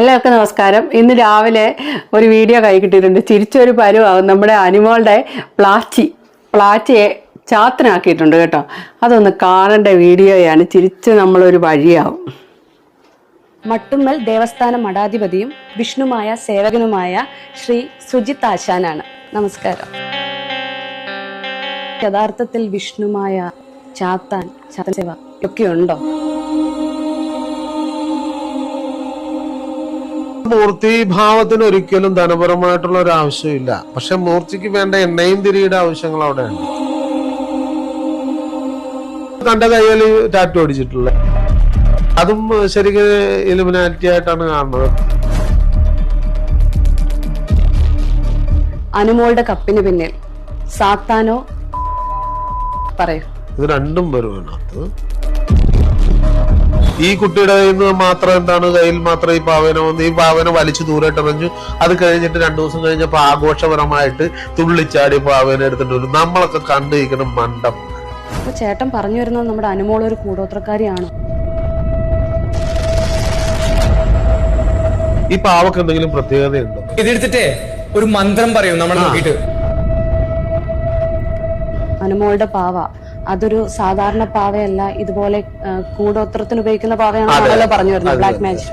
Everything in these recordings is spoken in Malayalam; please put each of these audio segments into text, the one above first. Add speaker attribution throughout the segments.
Speaker 1: എല്ലാവർക്കും നമസ്കാരം. ഇന്ന് രാവിലെ ഒരു വീഡിയോ കൈ കിട്ടിയിട്ടുണ്ട്. ചിരിച്ചൊരു പരുവാകും നമ്മുടെ അനിമോളുടെ പ്ലാച്ചി പ്ലാച്ചിയെ ചാത്തനാക്കിയിട്ടുണ്ട് കേട്ടോ. അതൊന്ന് കാണേണ്ട വീഡിയോയാണ്. ചിരിച്ച് നമ്മളൊരു വഴിയാവും.
Speaker 2: മട്ടുമ്മൽ ദേവസ്ഥാന മഠാധിപതിയും വിഷ്ണുമായ സേവകനുമായ ശ്രീ സുജിത് ആശാനാണ്. നമസ്കാരം. യഥാർത്ഥത്തിൽ വിഷ്ണുമായ ചാത്താൻ ചാത്തൻ സേവ ഒക്കെ ഉണ്ടോ?
Speaker 3: മൂർത്തി ഭാവത്തിന് ഒരിക്കലും ധനപരമായിട്ടുള്ള ഒരു ആവശ്യമില്ല. പക്ഷെ മൂർത്തിക്ക് വേണ്ട എണ്ണയും തിരിയുടെ ആവശ്യങ്ങൾ അവിടെയുണ്ട്. തന്റെ കയ്യിൽ ടാറ്റു അടിച്ചിട്ടുള്ള അതും ശരിക്കും ഇലുമിനാറ്റി ആയിട്ടാണ് കാണുന്നത്.
Speaker 2: അനുമോളുടെ കപ്പിന് പിന്നിൽ സാത്താനോ പറയൂ.
Speaker 3: ഇത് രണ്ടും വരും അതിനകത്ത്. ഈ കുട്ടിയുടെ കയ്യിൽ നിന്ന് മാത്രം എന്താണ്? കയ്യിൽ മാത്രം ഈ പാവന വന്ന് ഈ പാവന വലിച്ചു ദൂരട്ടെറിഞ്ഞു അത് കഴിഞ്ഞിട്ട് രണ്ടു ദിവസം കഴിഞ്ഞപ്പോ ആഘോഷപരമായിട്ട് തുള്ളിച്ചാടി പാവന എടുത്തിട്ട് വരും. നമ്മളൊക്കെ കണ്ടിരിക്കണം മണ്ടം.
Speaker 2: അപ്പൊ ചേട്ടൻ പറഞ്ഞു വരുന്നത് നമ്മുടെ അനുമോൾ ഒരു കൂടോത്രക്കാരിയാണ്.
Speaker 3: ഈ പാവക്ക് എന്തെങ്കിലും പ്രത്യേകതയുണ്ടോ?
Speaker 4: ഇതെടുത്തിട്ടേ ഒരു മന്ത്രം പറയും നമ്മൾ നോക്കിയിട്ട്.
Speaker 2: അനുമോളുടെ പാവ. അതൊരു സാധാരണ പാവയല്ല. ഇതുപോലെ കൂടോത്രത്തിന് ഉപയോഗിക്കുന്ന പാവയാണെന്നാണല്ലോ പറഞ്ഞു വരുന്നത്. ബ്ലാക്ക് മാജിക്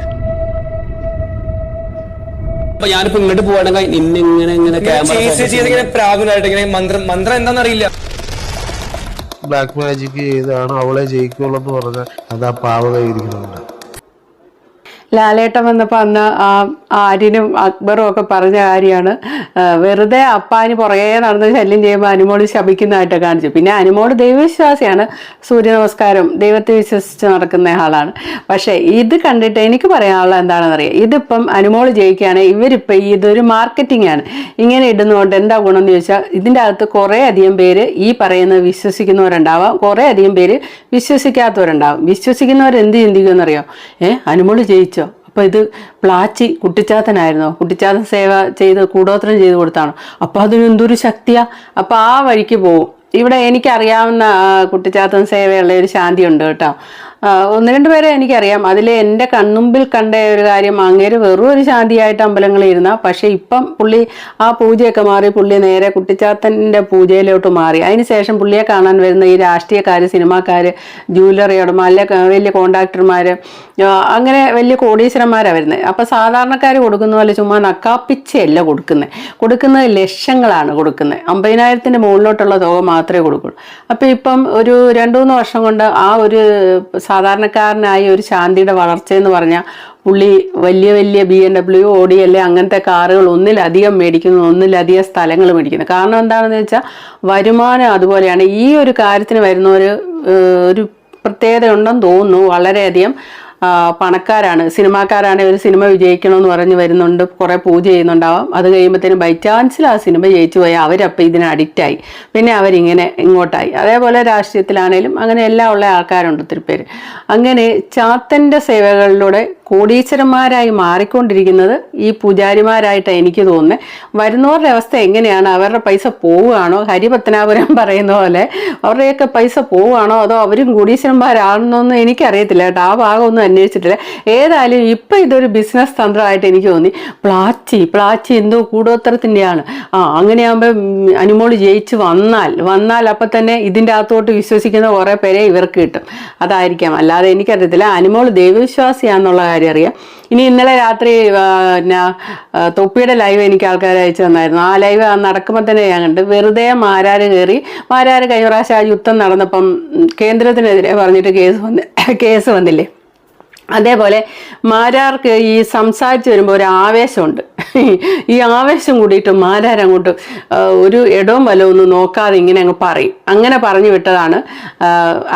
Speaker 5: അപ്പൊ ഞാനിപ്പോ ഇങ്ങോട്ട് പോവാണെങ്കിൽ നിന്നെ ഇങ്ങനെ ഇങ്ങനെ ക്യാമറ
Speaker 4: ചേച്ചി ചെയ്ത് ഇങ്ങനെ പ്രാകുലായിട്ട് ഇങ്ങനെ മന്ത്രം മന്ത്രം എന്താണെന്നറിയില്ല
Speaker 3: ബ്ലാക്ക് മാജിക് ചെയ്താണ് അവളെ ജയിക്കുള്ളൂ എന്ന് പറഞ്ഞാൽ അത് ആ പാവ കയ്യിരിക്കുന്നുണ്ട്
Speaker 1: ലാലേട്ടം വന്നപ്പോൾ അന്ന് ആ ആര്യനും അക്ബറും ഒക്കെ പറഞ്ഞ കാര്യമാണ്. വെറുതെ അപ്പാന് പുറകെ നടന്ന് ശല്യം ചെയ്യുമ്പോൾ അനുമോൾ ശപിക്കുന്നതായിട്ട് കാണിച്ചു. പിന്നെ അനുമോൾ ദൈവവിശ്വാസിയാണ്. സൂര്യ നമസ്കാരം ദൈവത്തെ വിശ്വസിച്ച് നടക്കുന്ന ആളാണ്. പക്ഷേ ഇത് കണ്ടിട്ട് എനിക്ക് പറയാനുള്ള എന്താണെന്ന് അറിയാം? ഇതിപ്പം അനുമോൾ ജയിക്കുകയാണ്. ഇവരിപ്പം ഇതൊരു മാർക്കറ്റിംഗ് ആണ്. ഇങ്ങനെ ഇടുന്നതുകൊണ്ട് എന്താ ഗുണം എന്ന് ചോദിച്ചാൽ ഇതിന്റെ അകത്ത് കുറേ അധികം പേര് ഈ പറയുന്ന വിശ്വസിക്കുന്നവരുണ്ടാവാം. കുറേ അധികം പേര് വിശ്വസിക്കാത്തവരുണ്ടാവും. വിശ്വസിക്കുന്നവർ എന്ത് ചിന്തിക്കുമെന്നറിയോ ഏഹ് അനുമോൾ ജയിച്ചോ? അപ്പോൾ ഇത് പ്ലാച്ചി കുട്ടിച്ചാത്തനായിരുന്നോ? കുട്ടിച്ചാത്തൻ സേവ ചെയ്ത് കൂടോത്രം ചെയ്ത് കൊടുത്താണോ. അപ്പോൾ അതിന് എന്തൊരു ശക്തിയാ? അപ്പോൾ ആ വഴിക്ക് പോവും. ഇവിടെ എനിക്കറിയാവുന്ന കുട്ടിച്ചാത്തൻ സേവയുള്ള ഒരു ശാന്തി ഉണ്ട് കേട്ടോ. ഒന്ന് രണ്ട് പേരെ എനിക്കറിയാം. അതിൽ എന്റെ കണ്ണുമ്പിൽ കണ്ട ഒരു കാര്യം അങ്ങേര് വെറും ഒരു ശാന്തിയായിട്ട് അമ്പലങ്ങളിൽ ഇരുന്ന പക്ഷേ ഇപ്പം പുള്ളി ആ പൂജയൊക്കെ മാറി പുള്ളി നേരെ കുട്ടിച്ചാത്തന്റെ പൂജയിലോട്ട് മാറി. അതിനുശേഷം പുള്ളിയെ കാണാൻ വരുന്ന ഈ രാഷ്ട്രീയക്കാർ സിനിമാക്കാർ ജൂവലറി ഉടമ അല്ലെ വലിയ കോണ്ടാക്ടർമാർ അങ്ങനെ വലിയ കോടീശ്വരന്മാരാണ് വരുന്നത്. അപ്പോൾ സാധാരണക്കാർ കൊടുക്കുന്ന പോലെ ചുമ്മാ നക്കാപ്പിച്ചയല്ല കൊടുക്കുന്നത്. കൊടുക്കുന്നത് ലക്ഷങ്ങളാണ് കൊടുക്കുന്നത്. അമ്പതിനായിരത്തിന്റെ മുകളിലോട്ടുള്ള തുക മാത്രമേ കൊടുക്കുള്ളൂ. അപ്പോൾ ഇപ്പം ഒരു രണ്ടു മൂന്ന് വർഷം കൊണ്ട് ആ ഒരു സാധാരണക്കാരനായ ഒരു ശാന്തിയുടെ വളർച്ച എന്ന് പറഞ്ഞാൽ പുള്ളി വലിയ വലിയ ബി എം ഡബ്ല്യു ഓടി അല്ലെ അങ്ങനത്തെ കാറുകൾ ഒന്നിലധികം മേടിക്കുന്നു ഒന്നിലധികം സ്ഥലങ്ങൾ മേടിക്കുന്നു. കാരണം എന്താണെന്ന് വെച്ചാൽ വരുമാനം അതുപോലെയാണ്. ഈ ഒരു കാര്യത്തിന് വരുന്ന ഒരു പ്രത്യേകത ഉണ്ടെന്ന് തോന്നുന്നു വളരെയധികം. പണക്കാരാണ്. സിനിമാക്കാരാണ് ഒരു സിനിമ വിജയിക്കണമെന്ന് പറഞ്ഞ് വരുന്നുണ്ട്. കുറേ പൂജ ചെയ്യുന്നുണ്ടാവാം. അത് കഴിയുമ്പോഴത്തേനും ബൈ ചാൻസിൽ ആ സിനിമ ജയിച്ചു പോയാൽ അവരപ്പം ഇതിന് അഡിക്റ്റായി പിന്നെ അവരിങ്ങനെ ഇങ്ങോട്ടായി. അതേപോലെ രാഷ്ട്രീയത്തിലാണേലും അങ്ങനെ എല്ലാം ഉള്ള ആൾക്കാരുണ്ട് ഒത്തിരി പേര്. അങ്ങനെ ചാത്തന്റെ സേവകളിലൂടെ കോടീശ്വരന്മാരായി മാറിക്കൊണ്ടിരിക്കുന്നത് ഈ പൂജാരിമാരായിട്ട് എനിക്ക് തോന്നുന്നത് വരുന്നവരുടെ അവസ്ഥ എങ്ങനെയാണ്? അവരുടെ പൈസ പോവുകയാണോ? ഹരിപത്തനാപുരം പറയുന്ന പോലെ അവരുടെയൊക്കെ പൈസ പോവുകയാണോ? അതോ അവരും കോടീശ്വരന്മാരാണെന്നൊന്നും എനിക്കറിയത്തില്ല കേട്ടോ. ആ ഭാഗമൊന്നും അന്വേഷിച്ചിട്ടില്ല. ഏതായാലും ഇപ്പം ഇതൊരു ബിസിനസ് തന്ത്രമായിട്ട് എനിക്ക് തോന്നി. പ്ലാച്ചി പ്ലാച്ചി എന്തോ കൂടോത്തരത്തിന്റെയാണ് ആ അങ്ങനെയാകുമ്പോൾ അനുമോൾ ജയിച്ച് വന്നാൽ വന്നാൽ അപ്പം തന്നെ ഇതിന്റെ അകത്തോട്ട് വിശ്വസിക്കുന്ന കുറേ പേരെ ഇവർക്ക് കിട്ടും. അതായിരിക്കാം. അല്ലാതെ എനിക്കറിയത്തില്ല. അനുമോൾ ദൈവവിശ്വാസിയാണെന്നുള്ള അറിയാം. ഇനി ഇന്നലെ രാത്രി പിന്നെ തൊപ്പിയുടെ ലൈവ് എനിക്ക് ആൾക്കാർ അയച്ചു തന്നായിരുന്നു. ആ ലൈവ് നടക്കുമ്പോൾ തന്നെ ഞാൻ കണ്ട്. വെറുതെ മാരാര് കയറി മാരാര് കഴിഞ്ഞ പ്രാവശ്യം ആ യുദ്ധം നടന്നപ്പം കേന്ദ്രത്തിനെതിരെ പറഞ്ഞിട്ട് കേസ് വന്ന് കേസ് വന്നില്ലേ? അതേപോലെ മാരാർക്ക് ഈ സംസാരിച്ച് വരുമ്പോൾ ഒരു ആവേശമുണ്ട്. ഈ ആവേശം കൂടിയിട്ട് മാരാർ അങ്ങോട്ട് ഒരു ഇടവും വലവും ഒന്നും നോക്കാതെ ഇങ്ങനെ അങ്ങ് പറയും. അങ്ങനെ പറഞ്ഞു വിട്ടതാണ്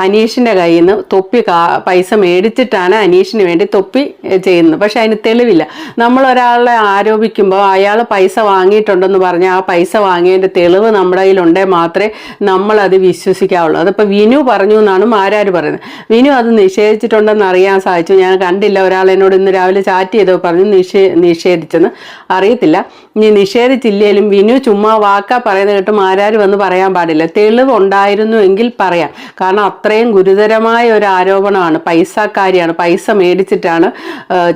Speaker 1: അനീഷിന്റെ കയ്യിൽ നിന്ന് തൊപ്പി പൈസ മേടിച്ചിട്ടാണ് അനീഷിന് വേണ്ടി തൊപ്പി ചെയ്യുന്നത്. പക്ഷെ അതിന് തെളിവില്ല. നമ്മൾ ഒരാളെ ആരോപിക്കുമ്പോൾ അയാൾ പൈസ വാങ്ങിയിട്ടുണ്ടെന്ന് പറഞ്ഞാൽ ആ പൈസ വാങ്ങിയതിന്റെ തെളിവ് നമ്മുടെ കയ്യിലുണ്ടേ മാത്രമേ നമ്മളത് വിശ്വസിക്കാവുള്ളൂ. അതിപ്പോൾ വിനു പറഞ്ഞു എന്നാണ് മാരാർ പറയുന്നത്. വിനു അത് നിഷേധിച്ചിട്ടുണ്ടെന്ന് അറിയാൻ സാധിച്ചു. ഞാൻ കണ്ടില്ല ഒരാൾ എന്നോട് ഇന്ന് രാവിലെ ചാറ്റ് ചെയ്തോ പറഞ്ഞു നിഷേ നിഷേധിച്ചെന്ന്. അറിയത്തില്ല. ഇനി നിഷേധിച്ചില്ലേലും വിനു ചുമ്മാ വാക്കാ പറയുന്നത് കേട്ടും ആരാരും വന്ന് പറയാൻ പാടില്ല. തെളിവ് ഉണ്ടായിരുന്നു എങ്കിൽ പറയാം. കാരണം അത്രയും ഗുരുതരമായ ഒരു ആരോപണമാണ്. പൈസക്കാരിയാണ്. പൈസ മേടിച്ചിട്ടാണ്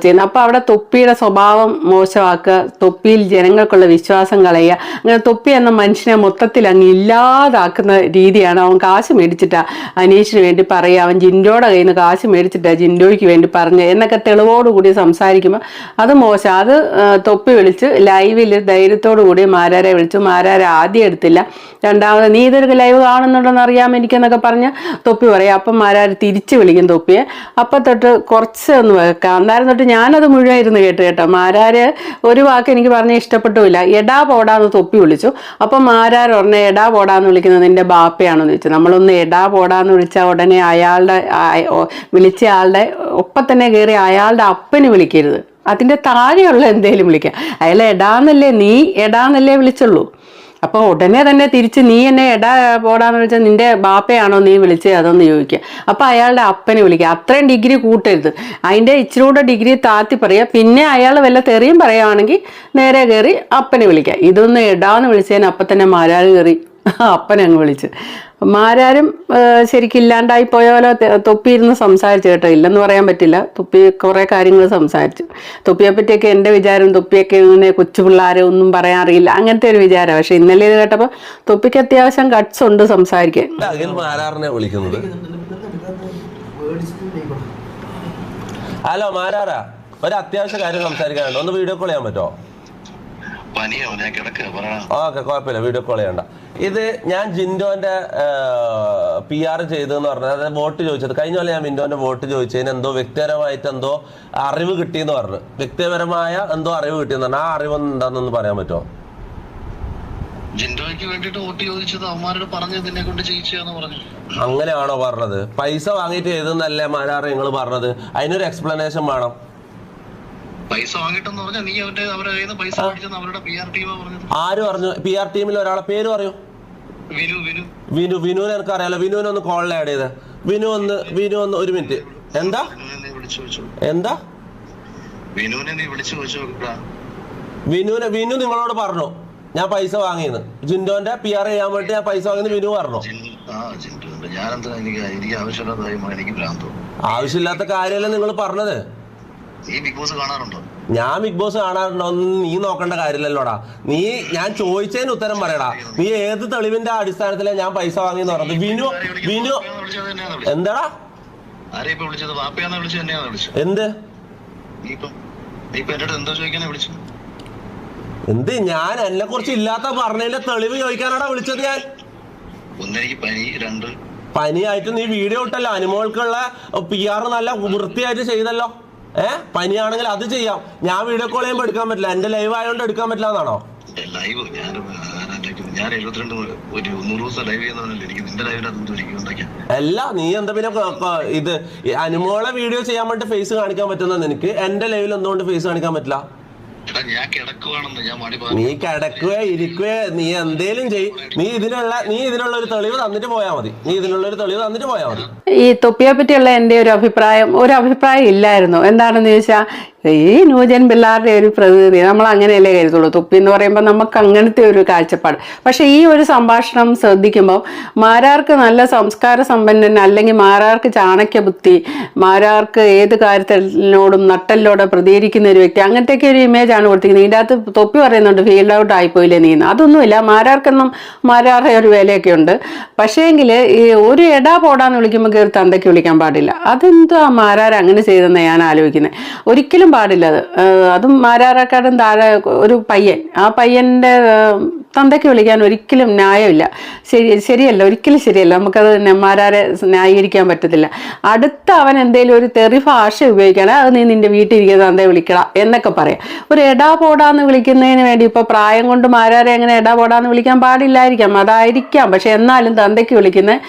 Speaker 1: ചെയ്യുന്നത്. അപ്പോൾ അവിടെ തൊപ്പിയുടെ സ്വഭാവം മോശമാക്കുക തൊപ്പിയിൽ ജനങ്ങൾക്കുള്ള വിശ്വാസം കളയുക അങ്ങനെ തൊപ്പി എന്ന മനുഷ്യനെ മൊത്തത്തിൽ അങ്ങ് ഇല്ലാതാക്കുന്ന രീതിയാണ് അവൻ കാശ് മേടിച്ചിട്ടാ അനീഷിന് വേണ്ടി പറയുക. അവൻ ജിൻഡോയുടെ കയ്യിൽ നിന്ന് കാശ് മേടിച്ചിട്ടാ ജിൻഡോയ്ക്ക് വേണ്ടി പറഞ്ഞ് എന്നൊക്കെ തെളിവോടുകൂടി സംസാരിക്കുമ്പോൾ അത് മോശം. അത് തൊപ്പി വിളിച്ച് ലൈവിൽ ധൈര്യത്തോടു കൂടി മാരാരെ വിളിച്ചു. മാരാരെ ആദ്യം എടുത്തില്ല. രണ്ടാമത് നീ ഇതൊരു ലൈവ് കാണുന്നുണ്ടെന്ന് അറിയാം എനിക്കെന്നൊക്കെ പറഞ്ഞ് തൊപ്പി പറയും. അപ്പം മാരാര് തിരിച്ച് വിളിക്കും തൊപ്പിയെ. അപ്പം തൊട്ട് കുറച്ച് ഒന്ന് വെക്കാം. അന്നേരം തൊട്ട് ഞാനത് മുഴുവൻ ഇരുന്ന് കേട്ട് കേട്ടോ. മാരാര് ഒരു വാക്ക് എനിക്ക് പറഞ്ഞ് ഇഷ്ടപ്പെട്ടുമില്ല. എടാ പോടാന്ന് തൊപ്പി വിളിച്ചു. അപ്പം മാരാർ ഉടനെ എടാ പോടാന്ന് വിളിക്കുന്നത് നിന്റെ ബാപ്പയാണെന്ന് ചോദിച്ചു. നമ്മളൊന്ന് എടാ പോടാന്ന് വിളിച്ചാൽ ഉടനെ അയാളുടെ വിളിച്ച ആളുടെ ഒപ്പം തന്നെ കയറി അയാളുടെ അപ്പന് വിളിക്കരുത്. അതിന്റെ താഴെയുള്ള എന്തേലും വിളിക്കാം. അയാൾ എടാന്നല്ലേ നീ എടാന്നല്ലേ വിളിച്ചുള്ളൂ. അപ്പോൾ ഉടനെ തന്നെ തിരിച്ച് നീ എന്നെ എടാ പോടാന്ന് വെച്ചാൽ നിന്റെ ബാപ്പയാണോ നീ വിളിച്ചത് അതൊന്ന് ചോദിക്കുക. അപ്പോൾ അയാളുടെ അപ്പനെ വിളിക്കുക. അത്രയും ഡിഗ്രി കൂട്ടരുത്. അതിന്റെ ഇച്ചിരി കൂടെ ഡിഗ്രി താത്തി പറയുക പിന്നെ അയാൾ വല്ല തെറിയും പറയുകയാണെങ്കിൽ നേരെ കയറി അപ്പനെ വിളിക്കുക. ഇതൊന്ന് എടാന്ന് വിളിച്ചതിന് അപ്പം തന്നെ മാരാൾ കയറി അപ്പനെ അങ്ങ് വിളിച്ച്. മാരാരും ശരിക്കും ഇല്ലാണ്ടായി പോയ പോലെ തൊപ്പിയിരുന്ന് സംസാരിച്ചു കേട്ടോ. ഇല്ലെന്ന് പറയാൻ പറ്റില്ല. തൊപ്പി കുറേ കാര്യങ്ങൾ സംസാരിച്ചു. തൊപ്പിയെ പറ്റിയൊക്കെ എന്റെ വിചാരം തൊപ്പിയൊക്കെ ഇങ്ങനെ കൊച്ചു പിള്ളേരെ ഒന്നും പറയാൻ അറിയില്ല. അങ്ങനത്തെ ഒരു വിചാരം. പക്ഷെ ഇന്നലെ ഇത് കേട്ടപ്പോൾ തൊപ്പിക്ക് അത്യാവശ്യം കട്ട്സ് ഉണ്ട് സംസാരിക്കാൻ.
Speaker 6: വിളിക്കുന്നത്. ഹലോ മാരാറാ? ഒരു അത്യാവശ്യ കാര്യം സംസാരിക്കാനുണ്ട്. ഒന്ന് വീഡിയോ കോൾ ചെയ്യാൻ പറ്റുമോ?
Speaker 7: ഞാൻ കിടക്കുക
Speaker 6: ഓക്കെ കുഴപ്പമില്ല വീഡിയോ കോൾ ചെയ്യണ്ട. ഇത് ഞാൻ ജിൻഡോന്റെ പി ആർ ചെയ്തെന്ന് പറഞ്ഞത് അതായത് വോട്ട് ചോദിച്ചത്. കഴിഞ്ഞ പോലെ ഞാൻ മിൻഡോന്റെ വോട്ട് ചോദിച്ചതിന് എന്തോ വ്യക്തിപരമായിട്ട് എന്തോ അറിവ് കിട്ടി എന്ന് പറഞ്ഞു. വ്യക്തിപരമായ എന്തോ അറിവ് കിട്ടിയെന്ന് പറഞ്ഞു ആ അറിവ് എന്താണെന്ന് പറയാൻ പറ്റുമോ?
Speaker 7: ജിൻഡോയ്ക്ക് വേണ്ടിട്ട് വോട്ട് ചോദിച്ചത് അവന്മാരോട് പറഞ്ഞത് നിന്നെ കൊണ്ട് ചെയ്യിച്ചാന്ന് പറഞ്ഞു.
Speaker 6: അങ്ങനെയാണോ പറഞ്ഞത്? പൈസ വാങ്ങിയിട്ട് ചെയ്തെന്നല്ലേ മാരാറ് നിങ്ങൾ പറഞ്ഞത്? അതിനൊരു എക്സ്പ്ലനേഷൻ വേണം.
Speaker 7: പൈസ വാങ്ങിട്ടെന്ന് പറഞ്ഞാൽ നീ അവരുടെ അവരുടെ കയ്യിൽ നിന്ന് പൈസ മേടിച്ചെന്ന് അവരുടെ പി ആർ ടീമാ പറഞ്ഞത്.
Speaker 6: ആര് പറഞ്ഞു? പി ആർ ടീമിൽ ഒരാളെ പേര് പറയൂ.
Speaker 7: വിനു വിനു.
Speaker 6: വിനു വിനുവിനെ എനിക്ക് അറിയാലോ. വിനുവിനെ ഒന്ന് കോളിൽ ആഡ് ചെയ്ത്. വിനു ഒന്ന് വിനു ഒന്ന് ഒരു മിനിറ്റ് എന്താ? എന്താ?
Speaker 7: വിനുവിനെ നീ വിളിച്ചു
Speaker 6: വിനുവിനെ വിനു നിങ്ങളോട് പറഞ്ഞു. ഞാൻ പൈസ വാങ്ങിയെന്ന് ജിൻഡോന്റെ പി ആർ ചെയ്യാൻ വേണ്ടി ഞാൻ പൈസ വാങ്ങിയെന്ന് വിനു പറഞ്ഞു.
Speaker 7: ആവശ്യമില്ലാത്ത
Speaker 6: കാര്യമല്ലേ നിങ്ങൾ പറഞ്ഞത്? ഞാൻ ബിഗ് ബോസ് കാണാറുണ്ടോ നീ നോക്കേണ്ട കാര്യമില്ലല്ലോടാ. നീ ഞാൻ ചോദിച്ചതിന് ഉത്തരം പറയടാ. നീ ഏത് തെളിവിന്റെ അടിസ്ഥാനത്തിലാണ് ഞാൻ പൈസ വാങ്ങിയെന്ന് പറഞ്ഞത്? വിനു വിനു എന്താടാ? എന്ത്?
Speaker 7: എന്തോ
Speaker 6: ഞാൻ എന്നെ കുറിച്ച് ഇല്ലാത്ത പറഞ്ഞതിന്റെ തെളിവ് ചോദിക്കാനാടാ വിളിച്ചത് ഞാൻ? പനിയായിട്ട് നീ വീഡിയോ ഇട്ടല്ലോ. അനുമോൾക്കുള്ള പി ആർ നല്ല വൃത്തിയായിട്ട് ചെയ്തല്ലോ. ഏ? പനിയാണെങ്കിൽ അത് ചെയ്യാം. ഞാൻ വീഡിയോ കോൾ ചെയ്യുമ്പോൾ എടുക്കാൻ പറ്റില്ല. എന്റെ ലൈവ് ആയതുകൊണ്ട് എടുക്കാൻ പറ്റില്ല എന്നാണോ?
Speaker 7: ലൈവ് ഞാൻ ഞാൻ എഴുപത്തിരണ്ട് ഒരു നൂറ് ദിവസം ലൈവ് ചെയ്യുന്നതല്ലേ എനിക്ക് നിന്റെ
Speaker 6: അല്ല നീ എന്താ പിന്നെ ഇത് അനുമോളെ വീഡിയോ ചെയ്യാൻ വേണ്ടി ഫേസ് കാണിക്കാൻ പറ്റുന്ന നിനക്ക്? എന്റെ ലൈവിൽ എന്തുകൊണ്ട് ഫേസ് കാണിക്കാൻ പറ്റില്ല? നീ കിടക്കുകയോ ഇരിക്കുകയോ നീ എന്തേലും ചെയ് നീ ഇതിനുള്ള നീ ഇതിനുള്ള ഒരു തെളിവ് തന്നിട്ട് പോയാ മതി. നീ ഇതിനുള്ള ഒരു തെളിവ് തന്നിട്ട് പോയാ മതി.
Speaker 1: ഈ തൊപ്പിയെ പറ്റിയുള്ള എന്റെ ഒരു അഭിപ്രായം ഒരു അഭിപ്രായം ഇല്ലായിരുന്നു. എന്താണെന്ന് ചോദിച്ചാൽ ഈ ന്യൂജൻ പിള്ളേരുടെ ഒരു പ്രകൃതി നമ്മൾ അങ്ങനെയല്ലേ കരുതുള്ളൂ. തുപ്പി എന്ന് പറയുമ്പോൾ നമുക്ക് അങ്ങനത്തെ ഒരു കാഴ്ചപ്പാട്. പക്ഷേ ഈ ഒരു സംഭാഷണം ശ്രദ്ധിക്കുമ്പോൾ മാരാർക്ക് നല്ല സംസ്കാര സമ്പന്നൻ അല്ലെങ്കിൽ മാരാർക്ക് ചാണക്യ ബുദ്ധി മാരാർക്ക് ഏത് കാര്യത്തിനോടും നട്ടലിലൂടെ പ്രതികരിക്കുന്ന ഒരു വ്യക്തി അങ്ങനത്തെയൊക്കെ ഒരു ഇമേജ് ആണ് കൊടുത്തിരിക്കുന്നത്. ഇതിന്റെ അകത്ത് തൊപ്പി പറയുന്നുണ്ട് ഫീൽഡ് ഔട്ട് ആയിപ്പോയില്ലേ നീ എന്ന്. അതൊന്നുമില്ല. മാരാർക്കെന്നും മാരാറുടെ ഒരു വിലയൊക്കെ ഉണ്ട്. പക്ഷേങ്കിൽ ഈ ഒരു എടാ പോടാന്ന് വിളിക്കുമ്പോൾ കയറി തന്തയ്ക്ക് വിളിക്കാൻ പാടില്ല. അതെന്തോ ആ മാരാർ അങ്ങനെ ചെയ്തെന്ന് ഞാൻ ആലോചിക്കുന്നത് ഒരിക്കലും പാടില്ല അത്. അതും മാരാറക്കാടും താഴെ ഒരു പയ്യൻ. ആ പയ്യന്റെ തന്തയ്ക്ക് വിളിക്കാൻ ഒരിക്കലും ന്യായമില്ല. ശരി ശരിയല്ല ഒരിക്കലും ശരിയല്ല. നമുക്കത് നെമ്മാരാരെ ന്യായീകരിക്കാൻ പറ്റത്തില്ല. അടുത്ത അവൻ എന്തെങ്കിലും ഒരു തെറി ഭാഷ ഉപയോഗിക്കുകയാണെങ്കിൽ അത് നീ നിന്റെ വീട്ടിലിരിക്കുന്ന തന്തയെ വിളിക്കണം എന്നൊക്കെ പറയാം. ഒരു എടാ പോടാന്ന് വിളിക്കുന്നതിന് വേണ്ടി ഇപ്പൊ പ്രായം കൊണ്ട് മാരാരെ എങ്ങനെ എടാ പോടാന്ന് വിളിക്കാൻ പാടില്ലായിരിക്കാം. അതായിരിക്കാം. പക്ഷെ എന്നാലും തന്തയ്ക്ക് വിളിക്കുന്ന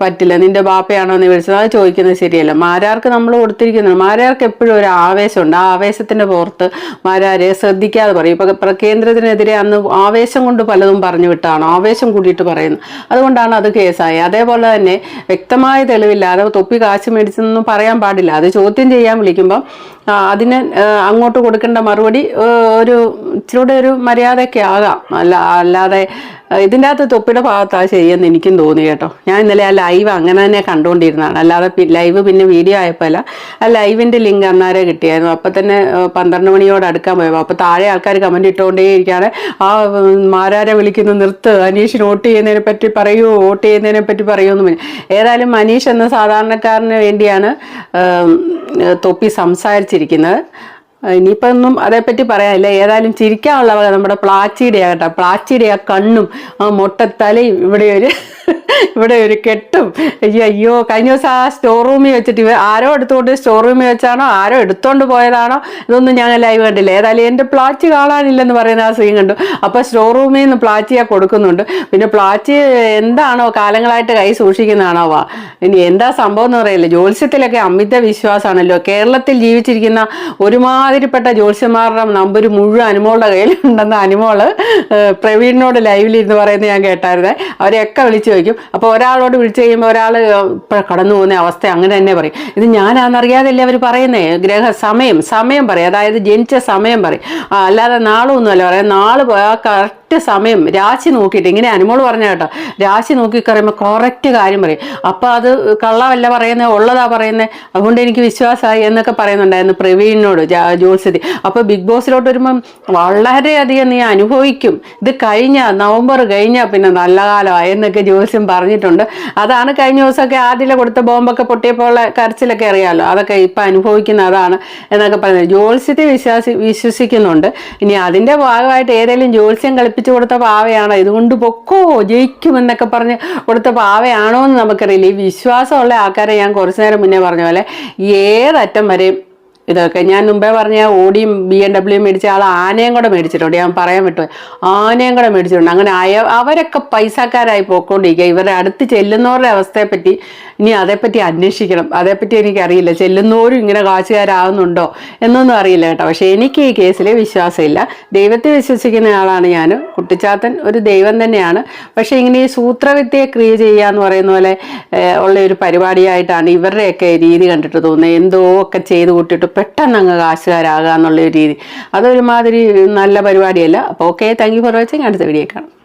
Speaker 1: പറ്റില്ല. നിന്റെ ബാപ്പയാണോ എന്ന് വിളിച്ചത്? അത് ചോദിക്കുന്നത് ശരിയല്ല. മാരാർക്ക് നമ്മൾ കൊടുത്തിരിക്കുന്നത് മാരാർക്ക് എപ്പോഴും ഒരു ആവേശമുണ്ട്. ആ ആവേശത്തിന്റെ പുറത്ത് മാരാരെ ശ്രദ്ധിക്കാതെ പറയും. ഇപ്പൊ കേന്ദ്രത്തിനെതിരെ അന്ന് ആവേശം പലതും പറഞ്ഞു വിട്ടാണ്. ആവേശം കൂടിയിട്ട് പറയുന്നു. അതുകൊണ്ടാണ് അത് കേസായി. അതേപോലെ തന്നെ വ്യക്തമായ തെളിവില്ലാതെ തൊപ്പി കാശ് മേടിച്ചെന്നൊന്നും പറയാൻ പാടില്ല. അത് ചോദ്യം ചെയ്യാൻ വിളിക്കുമ്പോൾ ആ, അതിന് അങ്ങോട്ട് കൊടുക്കേണ്ട മറുപടി ഒരു ഇച്ചിരൂടെ ഒരു മര്യാദയൊക്കെ ആകാം. അല്ല അല്ലാതെ ഇതിന്റെ അകത്ത് തൊപ്പിയുടെ ഭാഗത്താണ് ശരിയെന്ന് എനിക്കും തോന്നി കേട്ടോ. ഞാൻ ഇന്നലെ ആ ലൈവ് അങ്ങനെ തന്നെ കണ്ടുകൊണ്ടിരുന്നതാണ്. അല്ലാതെ ലൈവ് പിന്നെ വീഡിയോ ആയപ്പോൾ അല്ല ആ ലൈവിന്റെ ലിങ്ക് അന്നേരം കിട്ടിയായിരുന്നു. അപ്പം തന്നെ പന്ത്രണ്ട് മണിയോട് അടുക്കാൻ പോയപ്പോൾ അപ്പോൾ താഴെ ആൾക്കാർ കമന്റ് ഇട്ടുകൊണ്ടേ ഇരിക്കുകയാണ്. ആ മാരാരെ വിളിക്കുന്നു നിർത്ത്. അനീഷ് വോട്ട് ചെയ്യുന്നതിനെ പറ്റി പറയൂ വോട്ട് ചെയ്യുന്നതിനെ പറ്റി പറയൂ എന്ന് ഏതായാലും മനീഷ് എന്ന സാധാരണക്കാരന് വേണ്ടിയാണ് തൊപ്പി തൊപ്പി സംസാരിച്ചിരിക്കുന്നത് ഇനിയിപ്പോൾ ഒന്നും അതേപ്പറ്റി പറയാനില്ല. ഏതായാലും ചിരിക്കാനുള്ള വക നമ്മുടെ പ്ലാച്ചിയുടെ ആകട്ടെ. പ്ലാച്ചിയുടെ ആ കണ്ണും ആ മൊട്ടത്തലയും ഇവിടെ ഒരു ഇവിടെ ഒരു കെട്ടും. അയ്യോ അയ്യോ കഴിഞ്ഞ ദിവസം ആ സ്റ്റോർ റൂമിൽ വെച്ചിട്ട് ഇവ ആരോ എടുത്തുകൊണ്ട് സ്റ്റോർ റൂമിൽ വെച്ചാണോ ആരോ എടുത്തോണ്ട് പോയതാണോ ഇതൊന്നും ഞാൻ ലൈവ് കണ്ടില്ല. ഏതായാലും എന്റെ പ്ലാച്ചി കാണാനില്ലെന്ന് പറയുന്ന ആ സീൻ കണ്ടു. അപ്പോൾ സ്റ്റോർ റൂമിൽ നിന്ന് പ്ലാച്ചിയെ കൊടുക്കുന്നുണ്ട്. പിന്നെ പ്ലാച്ചി എന്താണോ കാലങ്ങളായിട്ട് കൈ സൂക്ഷിക്കുന്നതാണോ വാ. ഇനി എന്താ സംഭവം എന്ന് പറയില്ല ജ്യോത്സ്യത്തിലൊക്കെ അമിത വിശ്വാസമാണല്ലോ. കേരളത്തിൽ ജീവിച്ചിരിക്കുന്ന ഒരുമാതിരിപ്പെട്ട ജ്യോത്സ്യന്മാരുടെ നമ്പർ മുഴുവൻ അനുമോളുടെ കയ്യിലുണ്ടെന്ന് അനുമോൾ പ്രവീണിനോട് ലൈവിലിരുന്ന് പറയുന്നത് ഞാൻ കേട്ടായിരുന്നേ. അവരെയൊക്കെ വിളിച്ചു ചോദിക്കും. അപ്പോൾ ഒരാളോട് വിളിച്ചു കഴിയുമ്പോൾ ഒരാൾ ഇപ്പോൾ കടന്നു പോകുന്ന അവസ്ഥ അങ്ങനെ തന്നെ പറയും. ഇത് ഞാനാണെന്നറിയാതല്ലേ അവർ പറയുന്നേ? ഗ്രഹ സമയം സമയം പറയും. അതായത് ജനിച്ച സമയം പറയും. അല്ലാതെ നാളൊന്നുമല്ല പറയാം. നാൾ പോയാൽ കറക്റ്റ് സമയം. രാശി നോക്കിയിട്ട് ഇങ്ങനെ അനുമോൾ പറഞ്ഞ കേട്ടോ. രാശി നോക്കി പറയുമ്പോൾ കറക്റ്റ് കാര്യം പറയും. അപ്പോൾ അത് കള്ളമല്ല പറയുന്നത് ഉള്ളതാ പറയുന്നത് അതുകൊണ്ട് എനിക്ക് വിശ്വാസമായി എന്നൊക്കെ പറയുന്നുണ്ടായിരുന്നു പ്രവീണിനോട്. ജോത്സ്യതി. അപ്പോൾ ബിഗ് ബോസിലോട്ട് വരുമ്പം വളരെയധികം നീ അനുഭവിക്കും. ഇത് കഴിഞ്ഞ നവംബർ കഴിഞ്ഞാൽ പിന്നെ നല്ല കാലമായി എന്നൊക്കെ ജോത്സ്യം പറഞ്ഞിട്ടുണ്ട്. അതാണ് കഴിഞ്ഞ ദിവസമൊക്കെ ആദ്യം കൊടുത്ത ബോംബൊക്കെ പൊട്ടിയപ്പോൾ കരച്ചിലൊക്കെ അറിയാമല്ലോ അതൊക്കെ ഇപ്പം അനുഭവിക്കുന്ന അതാണ് എന്നൊക്കെ പറയുന്നത് ജോത്സ്യത്തെ വിശ്വാസി വിശ്വസിക്കുന്നുണ്ട്. ഇനി അതിന്റെ ഭാഗമായിട്ട് ഏതെങ്കിലും ജോത്സ്യം കളിപ്പിച്ചു കൊടുത്ത പാവയാണോ? ഇതുകൊണ്ട് പൊക്കോ? ജയിക്കുമെന്നൊക്കെ പറഞ്ഞ് കൊടുത്ത പാവയാണോ എന്ന് നമുക്കറിയില്ല. ഈ വിശ്വാസമുള്ള ആൾക്കാരെ ഞാൻ കുറച്ചു നേരം മുന്നേ പറഞ്ഞ പോലെ ഏതറ്റം വരെയും ഇതൊക്കെ. ഞാൻ മുമ്പേ പറഞ്ഞ ഓടിയും ബി എം ഡബ്ല്യു മേടിച്ച ആൾ ആനയും കൂടെ മേടിച്ചിട്ടുണ്ട്. ഞാൻ പറയാൻ വിട്ടു ആനയും കൂടെ മേടിച്ചിട്ടുണ്ട്. അങ്ങനെ അയ അവരൊക്കെ പൈസക്കാരായി പോയിക്കൊണ്ടിരിക്കുക ഇവരുടെ അടുത്ത് ചെല്ലുന്നവരുടെ അവസ്ഥയെപ്പറ്റി ഇനി അതേപ്പറ്റി അന്വേഷിക്കണം. അതേപ്പറ്റി എനിക്കറിയില്ല. ചെല്ലുന്നവരും ഇങ്ങനെ കാശുകാരാകുന്നുണ്ടോ എന്നൊന്നും അറിയില്ല കേട്ടോ. പക്ഷേ എനിക്ക് ഈ കേസിൽ വിശ്വാസമില്ല. ദൈവത്തെ വിശ്വസിക്കുന്ന ആളാണ് ഞാൻ കുട്ടിച്ചാത്തൻ ഒരു ദൈവം തന്നെയാണ്. പക്ഷേ ഇങ്ങനെ ഈ സൂത്രവിദ്യയെ ക്രിയ ചെയ്യുക എന്ന് പറയുന്ന പോലെ ഉള്ള ഒരു പരിപാടിയായിട്ടാണ് ഇവരുടെയൊക്കെ രീതി കണ്ടിട്ട് തോന്നുന്നത്. എന്തോ ഒക്കെ ചെയ്ത് കൂട്ടിയിട്ട് പെട്ടെന്ന് അങ്ങ് കാശുകാരാകുക എന്നുള്ള രീതി. അതൊരുമാതിരി നല്ല പരിപാടിയല്ല. അപ്പോൾ okay. Thank you for watching. അടുത്ത വീഡിയോ കാണാം.